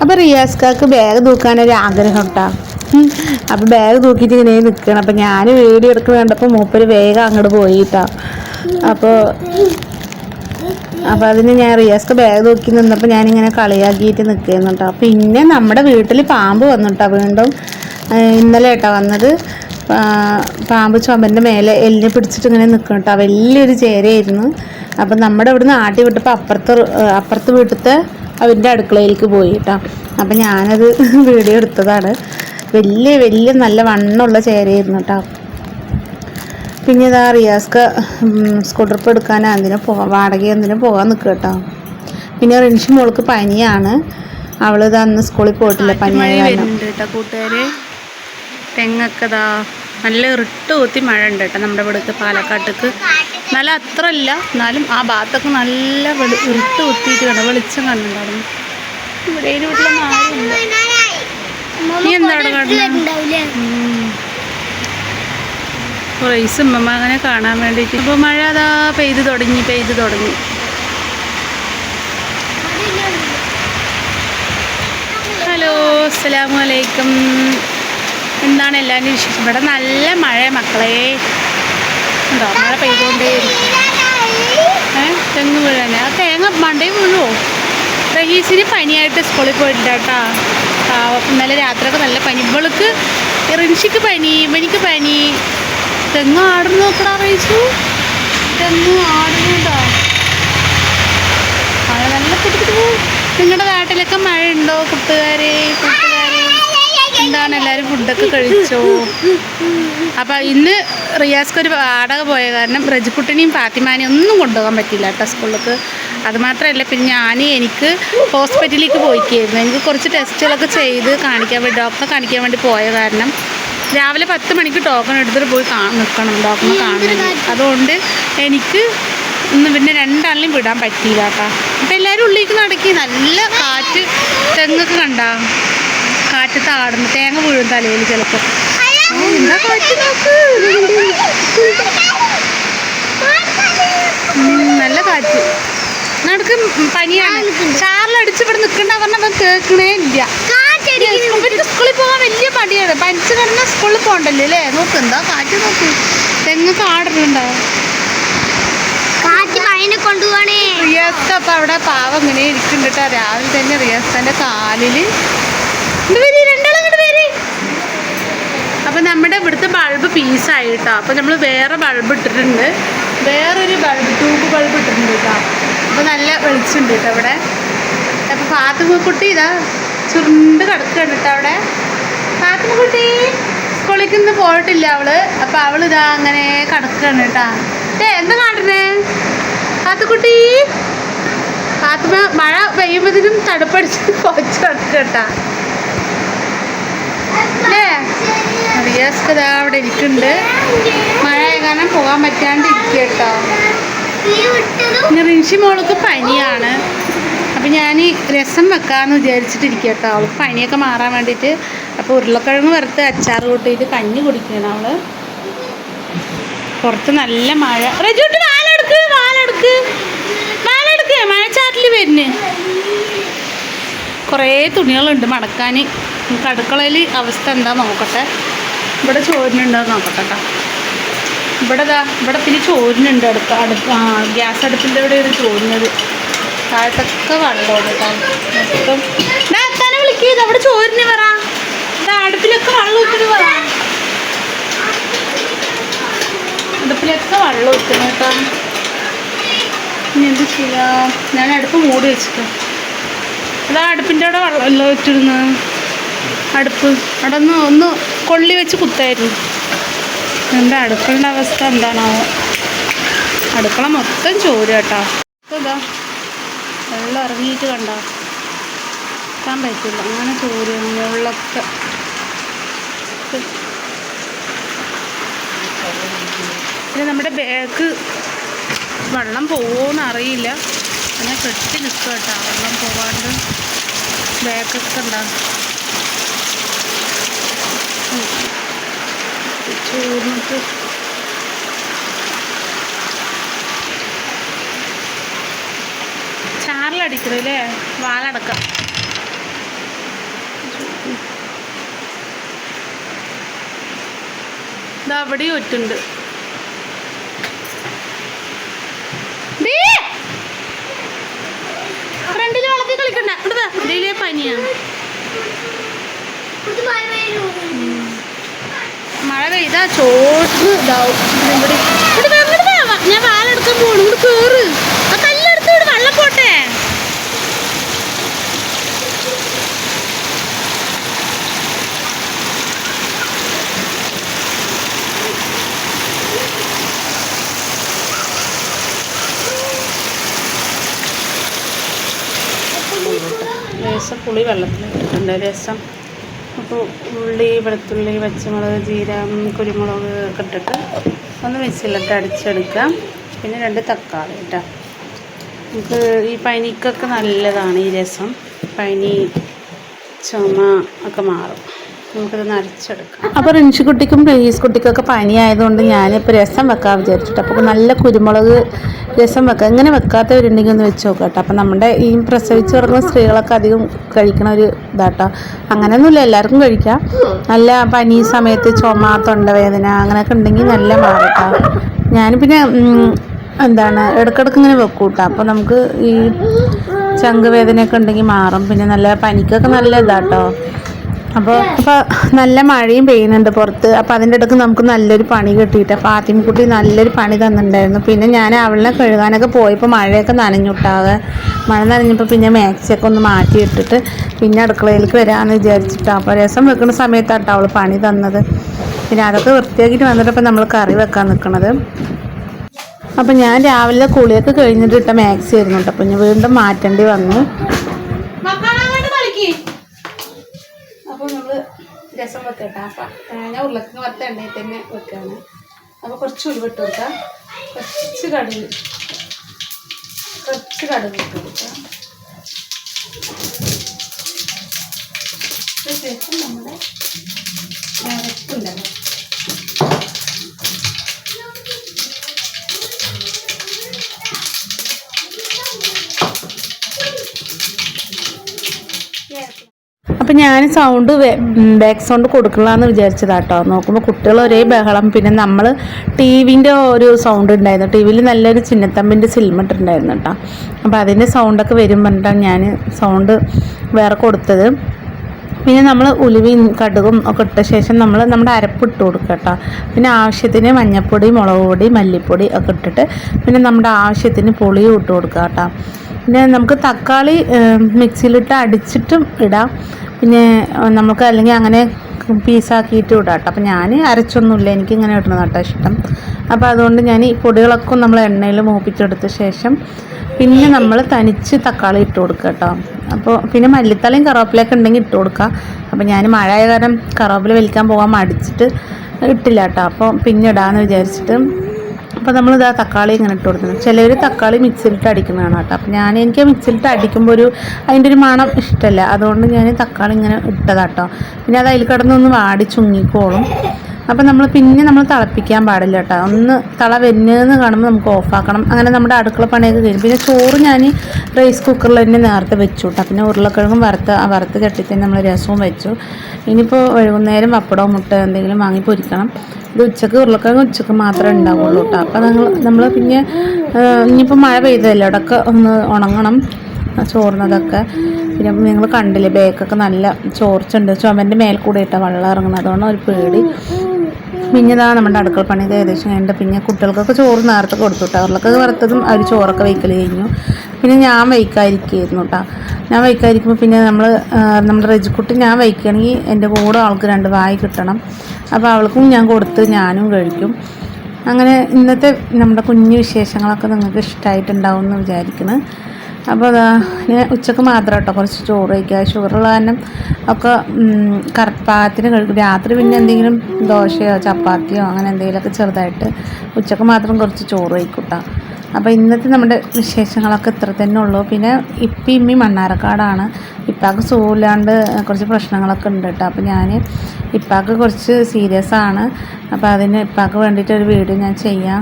അപ്പോൾ റിയാസ്കാക്ക് ബാഗ് തൂക്കാനൊരു ആഗ്രഹം ഉണ്ടാ അപ്പോൾ ബാഗ് തൂക്കിയിട്ട് ഇങ്ങനെ നിൽക്കണം അപ്പോൾ ഞാൻ വീഡിയോ എടുക്കുന്ന കണ്ടപ്പോൾ മൂപ്പര് വേഗം അങ്ങോട്ട് പോയിട്ടാ അപ്പോൾ അപ്പോൾ അതിന് ഞാൻ റിയാസ്ക്ക് ബാഗ് തൂക്കി നിന്നപ്പോൾ ഞാനിങ്ങനെ കളിയാക്കിയിട്ട് നിൽക്കുന്നുണ്ടോ പിന്നെ നമ്മുടെ വീട്ടിൽ പാമ്പ് വന്നു കേട്ടോ വീണ്ടും ഇന്നലെ ഏട്ടാ വന്നത്. പാമ്പ് ചുമന്റെ മേലെ എല്ലിനെ പിടിച്ചിട്ട് ഇങ്ങനെ നിൽക്കണം കേട്ടോ വലിയൊരു ചേരയായിരുന്നു. അപ്പം നമ്മുടെ ഇവിടുന്ന് ആട്ടി വിട്ടപ്പോൾ അപ്പുറത്ത് അപ്പുറത്ത് വീട്ടിലത്തെ അവന്റെ അടുക്കളയിലേക്ക് പോയി കേട്ടോ. അപ്പം ഞാനത് വീഡിയോ എടുത്തതാണ്. വലിയ വലിയ നല്ല വണ്ണമുള്ള ചേരയായിരുന്നു കേട്ടോ. പിന്നെ ഇതാ റിയാസ്ക്ക് സ്കൂൾ ട്രിപ്പ് എടുക്കാൻ എന്തിനും പോ വാടക എന്തിനും പോകാൻ നിൽക്കുക കേട്ടോ. പിന്നെ റിൻഷി മോൾക്ക് പനിയാണ്. അവൾ ഇത് അന്ന് സ്കൂളിൽ പോയിട്ടില്ല പനിയായ കൂട്ടുകാർ തെങ്ങൊക്കെ നല്ല ഇറിട്ട് കുത്തി മഴ ഉണ്ട് കേട്ടോ നമ്മുടെ ഇവിടുത്തെ പാലക്കാട്ടേക്ക്. നല്ല അത്ര ഇല്ല എന്നാലും ആ ഭാഗത്തൊക്കെ നല്ല വെളി ഇറിട്ട് കുത്തിയിട്ട് കണ്ടു വെളിച്ചം കണ്ടുണ്ടായിരുന്നു ഇവിടെ വീട്ടിലെ ആരുമില്ല. നീ എന്താണ് കാണുന്നത് റൈസ് ഉമ്മ അങ്ങനെ കാണാൻ വേണ്ടിയിട്ട്. അപ്പോൾ മഴ അതാ പെയ്ത് തുടങ്ങി പെയ്ത് തുടങ്ങി. ഹലോ അസ്സലാമു അലൈക്കും. എന്താണ് എല്ലാവരും വിശേഷം? ഇവിടെ നല്ല മഴ മക്കളെ. എന്താ മഴ പെയ്തുകൊണ്ടേ ഏ? തെങ്ങ് വീഴാൻ ആ തേങ്ങ മണ്ടേ വീഴുവോ? റഹീസിന് പനിയായിട്ട് സ്കൂളിൽ പോയിട്ടുണ്ട് കേട്ടോ. ഇന്നലെ രാത്രിയൊക്കെ നല്ല പനി. ഇവൾക്ക് റിൻഷിക്ക് പനി ഇവനിക്ക് പനി. തെങ്ങ് ആടുന്നു നോക്കടാ റഹീസു തെങ്ങ് ആടുന്നുണ്ടോ മഴ നല്ല കുട്ടി നിങ്ങളുടെ നാട്ടിലൊക്കെ മഴ ഉണ്ടോ കൂട്ടുകാരെ? എന്താണ് എല്ലാവരും ഫുഡൊക്കെ കഴിച്ചോ? അപ്പൊ ഇന്ന് റിയാസ്ക്ക് ഒരു വാടക പോയ കാരണം ബ്രജിക്കുട്ടിനെയും ഫാത്തിമാനെയും ഒന്നും കൊണ്ടുപോകാൻ പറ്റില്ല കേട്ടോ സ്കൂളിലേക്ക്. അത് മാത്രമല്ല പിന്നെ ഞാൻ എനിക്ക് ഹോസ്പിറ്റലിലേക്ക് പോയിക്കായിരുന്നു. എനിക്ക് കുറച്ച് ടെസ്റ്റുകളൊക്കെ ചെയ്ത് കാണിക്കാൻ വേണ്ടി ഡോക്ടറെ കാണിക്കാൻ വേണ്ടി പോയ കാരണം രാവിലെ പത്ത് മണിക്ക് ടോക്കൺ എടുത്തിട്ട് പോയി നിൽക്കണം. ഡോക്ടറെ കാണണം അതുകൊണ്ട് എനിക്ക് ഇന്ന് പിന്നെ രണ്ടാളിനെയും വിടാൻ പറ്റിയില്ല കേട്ടോ. അപ്പം എല്ലാവരും ഉള്ളിലേക്ക് നടക്കി. നല്ല കാറ്റ് തെങ്ങൊക്കെ കണ്ടാ. കാറ്റ് താടുന്നു. തേങ്ങ വീഴും തലയിൽ ചിലപ്പോ. എന്താ കാറ്റ്? നോക്ക് നല്ല കാറ്റ്. നടക്ക് പനിയാണ്. ചാറിലടിച്ച് ഇവിടെ നിൽക്കണ്ട പറഞ്ഞ കേൾക്കണേ ഇല്ല. ഇവർക്ക് സ്കൂളിൽ പോകാൻ വലിയ പടിയാണ് പനിച്ച് കിടന്ന സ്കൂളിൽ പോകണ്ടല്ലോ അല്ലേ? നോക്ക് എന്താ കാറ്റ് നോക്ക്. തെങ്ങ് കാടുന്നുണ്ടാവും റിയാസ് അപ്പൊ അവിടെ പാവം ഇങ്ങനെ ഇരിക്കുന്നുണ്ട് കേട്ടോ. രാവിലെ തന്നെ റിയാസ് തന്റെ ഇങ്ങട് വരി രണ്ടാളും ഇങ്ങോട്ട് വരി അപ്പം നമ്മുടെ ഇവിടുത്തെ ബൾബ് പീസായി കേട്ടോ അപ്പം നമ്മൾ വേറെ ബൾബ് ഇട്ടിട്ടുണ്ട്. വേറൊരു ബൾബ് ട്യൂബ് ബൾബ് ഇട്ടിട്ടുണ്ട് കേട്ടോ അപ്പോൾ നല്ല വെളിച്ചുണ്ട് കേട്ടോ ഇവിടെ. അപ്പോൾ ഫാത്തിമക്കുട്ടി ഇതാ ചുരുണ്ട് കിടക്കുന്നുണ്ട് കേട്ടോ അവിടെ. ഫാത്തിമക്കുട്ടി സ്കൂളിലേക്ക് ഇന്ന് പോയിട്ടില്ല അവൾ. അപ്പോൾ അവൾ ഇതാ അങ്ങനെ കിടക്കുകയാണ് കേട്ടോ ഏ എന്താ കാട്ടണേ ഫാത്തുക്കുട്ടി ഫാത്തിമ മഴ പെയ്യുമ്പോഴത്തേക്കും തടുപ്പടിച്ച് കൊച്ചു കിടക്കട്ടാ അല്ലേ റിയാസ്ക്ക് ഇതാ അവിടെ ഇരിക്കുന്നുണ്ട്. മഴ കാരണം പോകാൻ പറ്റാണ്ട് ഇരിക്കുക കേട്ടോ റിൻഷി മോൾക്ക് പനിയാണ്. അപ്പം ഞാൻ രസം വെക്കാമെന്ന് വിചാരിച്ചിട്ടിരിക്കുക കേട്ടോ. അവൾക്ക് പനിയൊക്കെ മാറാൻ വേണ്ടിയിട്ട്. അപ്പോൾ ഉരുളക്കിഴങ്ങ് വറുത്ത് അച്ചാർ കൂട്ടിയിട്ട് കഞ്ഞി കുടിക്കണം അവൾ. പുറത്ത് നല്ല മഴ. റജുട്ട് വാലെടുക്ക് വാലെടുക്ക്. വാലെടുക്ക്. മഴച്ചാറ്റിൽ വരുന്നു. കുറേ തുണികളുണ്ട് മടക്കാൻ. നമുക്ക് അടുക്കളയിൽ അവസ്ഥ എന്താ നോക്കട്ടെ. ഇവിടെ ചോരിനുണ്ടോ നോക്കട്ടെ കേട്ടോ ഇവിടെ ഇതാ ഇവിടെ പിന്നെ ചോരിനുണ്ട് അടുത്ത് അടുത്ത് ഗ്യാസ് അടുപ്പിന്റെ ഇവിടെ ഒരു ചോരിനത് താഴത്തൊക്കെ വെള്ളമാണ് കേട്ടോ. മൊത്തം അവിടെ ചോരിന് പറ. അടുപ്പിലൊക്കെ വെള്ളം ഇട്ടിട്ട് പറ. അടുപ്പിലൊക്കെ വെള്ളം ഒഴിക്കണം കേട്ടോ. ഇനി എന്ത് ചെയ്യാം? ഞാൻ അടുപ്പ് മൂടി വെച്ചിട്ടു. അതാ അടുപ്പിന്റെ അവിടെ വെള്ളം ഇട്ടിരുന്ന് അടുപ്പ്. അവിടെ ഒന്ന് ഒന്ന് കൊള്ളി വെച്ച് കുത്തായിരുന്നു. എന്റെ അടുക്കളുടെ അവസ്ഥ എന്താണാവോ? അടുക്കള മൊത്തം ചോര കേട്ടോ. ഇതാ വെള്ളം ഇറങ്ങിയിട്ട് കണ്ടോ? നിൽക്കാൻ പറ്റില്ല. അങ്ങനെ ചോര മുകളിലൊക്കെ പിന്നെ നമ്മുടെ ബാഗ് വെള്ളം പോകുമെന്ന് അറിയില്ല. അങ്ങനെ കെട്ടി നിൽക്കുക കേട്ടോ. വെള്ളം പോവാണ്ട് ബാഗൊക്കെ ഉണ്ടാകും ചോറിനൊക്കെ ചാറിലടിക്കണം വാലടക്കം. ഇത് അവിടെയും ഒറ്റുണ്ട്. ഫ്രണ്ടിൽ പനിയാണ് മഴ പെയ്താ ചോട്ട് ഇതാവും. ഇവിടെ. ഞാൻ വാലെടുക്കാൻ പോണു ഇവിടെ കേറ്. കല്ലെടുത്ത് ഇവിടെ വെള്ളം പോട്ടെ. രസം പുളി വെള്ളത്തിൽ ഇട്ടിട്ടുണ്ട് രസം. അപ്പോൾ ഉള്ളി വെളുത്തുള്ളി പച്ചമുളക് ജീരം കുരുമുളക് ഒക്കെ ഇട്ടിട്ട് ഒന്ന് മിക്സിയിലിട്ട് അടിച്ചെടുക്കാം പിന്നെ രണ്ട് തക്കാളി കേട്ടോ നമുക്ക് ഈ പനിക്കൊക്കെ നല്ലതാണ് ഈ രസം. പനി ചുമ ഒക്കെ മാറും. നമുക്കിത് നരച്ചെടുക്കാം അപ്പോൾ റിൻഷിക്കുട്ടിക്കും പ്രീസ് കുട്ടിക്കൊക്കെ പനി ആയതുകൊണ്ട് ഞാനിപ്പോൾ രസം വെക്കാൻ വിചാരിച്ചിട്ട് അപ്പോൾ നല്ല കുരുമുളക് രസം വെക്കാം. ഇങ്ങനെ വെക്കാത്തവരുണ്ടെങ്കിൽ ഒന്ന് വെച്ച് നോക്കാം കേട്ടോ അപ്പോൾ നമ്മുടെ ഈ പ്രസവിച്ച് കിടക്കുന്ന സ്ത്രീകളൊക്കെ അധികം കഴിക്കണ ഒരു ഇതാട്ടോ. അങ്ങനെയൊന്നുമില്ല എല്ലാവർക്കും കഴിക്കാം. നല്ല പനി സമയത്ത് ചുമ തൊണ്ടവേദന അങ്ങനെയൊക്കെ ഉണ്ടെങ്കിൽ നല്ല മാറട്ടോ. ഞാൻ പിന്നെ എന്താണ് ഇടക്കിടക്ക് ഇങ്ങനെ വെക്കും കേട്ടോ അപ്പോൾ നമുക്ക് ഈ ചങ്ക് വേദനയൊക്കെ ഉണ്ടെങ്കിൽ മാറും. പിന്നെ നല്ല പനിക്കൊക്കെ നല്ല ഇതാട്ടോ. അപ്പോൾ അപ്പോൾ നല്ല മഴയും പെയ്യുന്നുണ്ട് പുറത്ത്. അപ്പോൾ അതിന്റെ ഇടയ്ക്ക് നമുക്ക് നല്ലൊരു പണി കിട്ടിയിട്ട് അപ്പൊ ആദ്യം കുട്ടി നല്ലൊരു പണി തന്നിട്ടുണ്ടായിരുന്നു. പിന്നെ ഞാൻ അവളെ കഴുകാനൊക്കെ പോയപ്പോൾ മഴയൊക്കെ നനഞ്ഞുട്ടാകെ മഴ നനഞ്ഞപ്പോൾ പിന്നെ മാക്സിയൊക്കെ ഒന്ന് മാറ്റി ഇട്ടിട്ട് പിന്നെ അടുക്കളയിലേക്ക് വരാമെന്ന് വിചാരിച്ചിട്ട്. അപ്പോൾ രസം വെക്കുന്ന സമയത്താട്ടോ അവൾ പണി തന്നത്. പിന്നെ അതൊക്കെ വൃത്തിയാക്കിയിട്ട് വന്നിട്ടപ്പോ നമ്മൾ കറി വെക്കാൻ നിക്കണത്. അപ്പം ഞാൻ രാവിലെ കുളിയൊക്കെ കഴിഞ്ഞിട്ട് ഇട്ട മാക്സി ആയിരുന്നു കേട്ടോ അപ്പം ഞാൻ വീണ്ടും മാറ്റേണ്ടി വന്നു അപ്പോൾ നമ്മൾ രസം വെക്കട്ടെ. അപ്പം ഞാൻ ഉരുളക്കിഴങ്ങ് വറുത്ത എണ്ണയിൽ തന്നെ വെക്കുകയാണ് അപ്പോൾ കുറച്ച് ഉരുവിട്ട് കൊടുക്കാം. കുറച്ച് കടുക്. കുറച്ച് കടുക് ഇട്ട് കൊടുക്കാം. ശേഷം നമ്മുടെ ഉണ്ടല്ലോ. അപ്പം ഞാൻ സൗണ്ട് ബാക്ക് സൗണ്ട് കൊടുക്കണമെന്ന് വിചാരിച്ചതാട്ടോ. നോക്കുമ്പോൾ കുട്ടികൾ ഒരേ ബഹളം. പിന്നെ നമ്മൾ ടി വിന്റെ ഒരു സൗണ്ട് ഉണ്ടായിരുന്നു. ടി വിയിൽ നല്ലൊരു ചിന്നത്തമ്പിന്റെ സിൽമട്ട് ഉണ്ടായിരുന്നു കേട്ടോ അപ്പോൾ അതിന്റെ സൗണ്ടൊക്കെ വരും പറഞ്ഞിട്ടാണ് ഞാൻ സൗണ്ട് വേറെ കൊടുത്തത്. പിന്നെ നമ്മൾ ഉലുവയും കടുകും ഒക്കെ ഇട്ട ശേഷം നമ്മൾ നമ്മുടെ അരപ്പ് ഇട്ട് കൊടുക്കുക കേട്ടോ. പിന്നെ ആവശ്യത്തിന് മഞ്ഞൾപ്പൊടി മുളക് പൊടി മല്ലിപ്പൊടി ഒക്കെ ഇട്ടിട്ട് പിന്നെ നമ്മുടെ ആവശ്യത്തിന് പുളിയും ഇട്ട് കൊടുക്കുക കേട്ടോ. പിന്നെ നമുക്ക് തക്കാളി മിക്സിയിലിട്ട് അടിച്ചിട്ടും ഇടാം. പിന്നെ നമുക്ക് അല്ലെങ്കിൽ അങ്ങനെ പീസാക്കിയിട്ട് ഇടാം കേട്ടോ. അപ്പോൾ ഞാൻ അരച്ചൊന്നുമില്ല. എനിക്ക് ഇങ്ങനെ ഇടണം കേട്ടോ ഇഷ്ടം. അപ്പോൾ അതുകൊണ്ട് ഞാൻ ഈ പൊടികളൊക്കെ നമ്മൾ എണ്ണയിൽ മൂപ്പിച്ചെടുത്ത ശേഷം പിന്നെ നമ്മൾ തനിച്ച് തക്കാളി ഇട്ട് കൊടുക്കുക കേട്ടോ. അപ്പോൾ പിന്നെ മല്ലിത്തലയും കറിവേപ്പിലയൊക്കെ ഉണ്ടെങ്കിൽ ഇട്ട് കൊടുക്കുക അപ്പോൾ ഞാൻ മഴ ആയ കാരണം കറിവേപ്പില വലിക്കാൻ പോകാൻ മടിച്ചിട്ട് ഇട്ടില്ല കേട്ടോ. അപ്പോൾ പിന്നെ ഇടാമെന്ന് വിചാരിച്ചിട്ട് അപ്പോൾ നമ്മൾ ഇതാ തക്കാളി ഇങ്ങനെ ഇട്ട് കൊടുക്കണം ചിലർ തക്കാളി മിക്സിയിലിട്ട് അടിക്കുന്നതാണ് കേട്ടോ. അപ്പോൾ ഞാൻ എനിക്ക് മിക്സിയിലിട്ട് അടിക്കുമ്പോൾ ഒരു അതിന്റെ ഒരു മണം ഇഷ്ടമല്ല അതുകൊണ്ട് ഞാൻ തക്കാളി ഇങ്ങനെ ഇട്ടതാട്ടോ പിന്നെ അത് അതിൽ കിടന്നൊന്ന് വാടി ചുങ്ങിക്കോളും. അപ്പം നമ്മൾ പിന്നെ നമ്മൾ തിളപ്പിക്കാൻ പാടില്ല കേട്ടോ. ഒന്ന് തള വരുന്നതെന്ന് കാണുമ്പോൾ നമുക്ക് ഓഫാക്കണം അങ്ങനെ നമ്മുടെ അടുക്കള പണിയൊക്കെ കഴിഞ്ഞു. പിന്നെ ചോറ് ഞാൻ റൈസ് കുക്കറിൽ തന്നെ നേരത്തെ വെച്ചു കേട്ടോ. പിന്നെ ഉരുളക്കിഴങ്ങും വറുത്ത് വറുത്ത് കെട്ടിത്തന്നെ നമ്മൾ രസവും വെച്ചു. ഇനിയിപ്പോൾ വൈകുന്നേരം പപ്പടവും മുട്ട എന്തെങ്കിലും വാങ്ങി പൊരിക്കണം. ഇത് ഉച്ചയ്ക്ക് ഉരുളക്കിഴങ്ങ് ഉച്ചയ്ക്ക് മാത്രമേ ഉണ്ടാവുള്ളൂ കേട്ടോ അപ്പോൾ നമ്മൾ നമ്മൾ പിന്നെ ഇനിയിപ്പോൾ മഴ പെയ്തതല്ലേ? അവിടെയൊക്കെ ഒന്ന് ഉണങ്ങണം ചോർന്നതൊക്കെ. പിന്നെ നിങ്ങൾ കണ്ടില്ലേ ബേക്കൊക്കെ നല്ല ചോർച്ചുണ്ട് ചുമന്റെ മേൽ കൂടെ ഇട്ടാൽ വെള്ളം ഇറങ്ങുന്നത് അതുകൊണ്ട് ഒരു പേടി. പിന്നെ ഇതാണ് നമ്മുടെ അടുക്കള പണി ഏകദേശം കഴിഞ്ഞിട്ട് പിന്നെ കുട്ടികൾക്കൊക്കെ ചോറ് നേരത്തെ കൊടുത്തു കേട്ടോ അവർക്ക് വറുത്തതും അവർ ചോറൊക്കെ വയ്ക്കൽ കഴിഞ്ഞു. പിന്നെ ഞാൻ വയ്ക്കാതിരിക്കുകയായിരുന്നു കേട്ടോ ഞാൻ വയ്ക്കാതിരിക്കുമ്പോൾ പിന്നെ നമ്മൾ നമ്മുടെ റെജിക്കുട്ടി ഞാൻ വയ്ക്കുകയാണെങ്കിൽ എന്റെ കൂടെ ആൾക്ക് രണ്ട് വായി കിട്ടണം. അപ്പോൾ അവൾക്കും ഞാൻ കൊടുത്ത് ഞാനും കഴിക്കും. അങ്ങനെ ഇന്നത്തെ നമ്മുടെ കുഞ്ഞു വിശേഷങ്ങളൊക്കെ നിങ്ങൾക്ക് ഇഷ്ടമായിട്ടുണ്ടാവും എന്ന് വിചാരിക്കുന്നു. അപ്പോൾ അതാ ഞാൻ ഉച്ചയ്ക്ക് മാത്രം കേട്ടോ കുറച്ച് ചോറ് കഴിക്കുക. ഷുഗറുള്ള കാരണം ഒക്കെ കറപ്പാത്തിന് കഴിക്കും. രാത്രി പിന്നെ എന്തെങ്കിലും ദോശയോ ചപ്പാത്തിയോ അങ്ങനെ എന്തെങ്കിലുമൊക്കെ ചെറുതായിട്ട് ഉച്ചയ്ക്ക് മാത്രം കുറച്ച് ചോറ് കഴിക്കൂട്ടാ അപ്പോൾ ഇന്നത്തെ നമ്മുടെ വിശേഷങ്ങളൊക്കെ ഇത്ര തന്നെ ഉള്ളൂ. പിന്നെ ഇപ്പം ഇമ്മി മണ്ണാരക്കാടാണ് ഇപ്പാക്ക് സുഖമില്ലാണ്ട് കുറച്ച് പ്രശ്നങ്ങളൊക്കെ ഉണ്ട് കേട്ടോ. അപ്പോൾ ഞാൻ ഇപ്പാക്ക് കുറച്ച് സീരിയസ് ആണ്. അപ്പോൾ അതിന് ഇപ്പാക്ക് വേണ്ടിയിട്ട് ഒരു വീഡിയോ ഞാൻ ചെയ്യാം.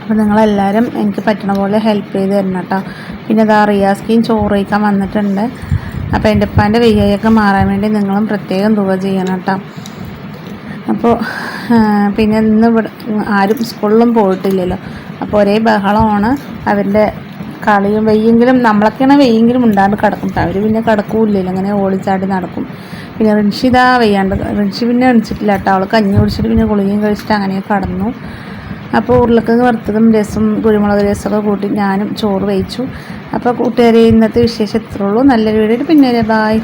അപ്പോൾ നിങ്ങളെല്ലാവരും എനിക്ക് പറ്റണ പോലെ ഹെൽപ്പ് ചെയ്ത് തരണം കേട്ടോ. പിന്നെ ഇതാ റിയാസ്കീം ചോറ് കഴിക്കാൻ വന്നിട്ടുണ്ട്. അപ്പോൾ എന്റെ ഉപ്പാന്റെ വെയ്യൊക്കെ മാറാൻ വേണ്ടി നിങ്ങളും പ്രത്യേകം തുക ചെയ്യണം കേട്ടോ. അപ്പോൾ പിന്നെ ഇന്ന് ഇവിടെ ആരും സ്കൂളിലും പോയിട്ടില്ലല്ലോ. അപ്പോൾ ഒരേ ബഹളമാണ്. അവരുടെ കളിയും വെയ്യെങ്കിലും നമ്മളൊക്കെയാണ് വെയ്യെങ്കിലും ഉണ്ടാണ്ട് കിടക്കും. അവർ പിന്നെ കിടക്കൂല്ലല്ലോ. അങ്ങനെ ഓടിച്ചാടി നടക്കും. പിന്നെ റിൻഷിത വെയ്യാണ്ട് റിൻഷി പിന്നെ എണിച്ചിട്ടില്ല കേട്ടോ. അവൾ കഞ്ഞി കുടിച്ചിട്ട് പിന്നെ ഗുളികയും കഴിച്ചിട്ട് അങ്ങനെ കടന്നു. അപ്പോൾ ഉരുളക്കിഴങ്ങ് വറുത്തതും രസം കുരുമുളക് രസമൊക്കെ കൂട്ടി ഞാനും ചോറ് വെയിച്ചു. അപ്പോൾ കൂട്ടുകാരെ ഇന്നത്തെ വിശേഷം എത്രയുള്ളൂ നല്ലൊരു വീഡിയോ പിന്നെ ബായ്